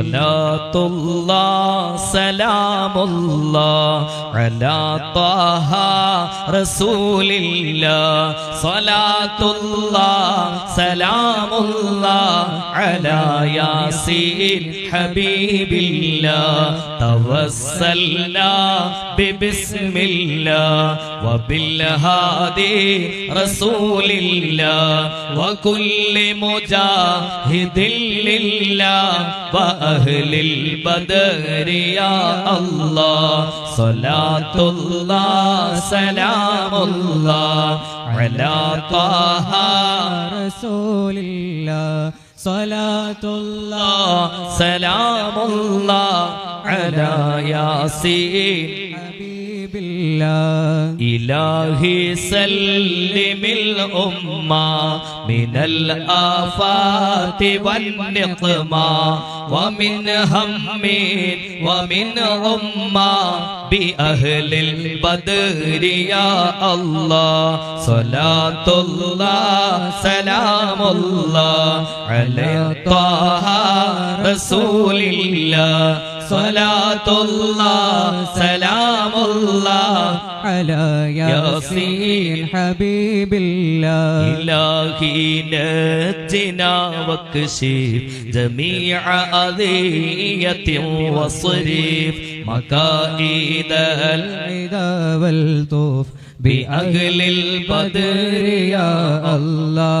صلاة الله سلام الله على طه رسول الله. صلاة الله سلام الله على ياسين حبيب الله. توسلنا ببسم الله وبالهادي رسول الله. وكل مجاهد لله وأهل البدر يا الله صلاة الله سلام الله على طه رسول الله صلاة الله سلام الله على ياسين حبيب الله إلهي سلم الأمة من الآفات والنقمة ومن هم ومن أمة بأهل البدر يا الله. صلاة الله سلام الله على طه رسول الله. صلاة الله سلام على ياسين حبيب الله. إلهي نجنا واكشف جميع أذية واصرف مكائد العدا والطوف بأهل البدر يا الله.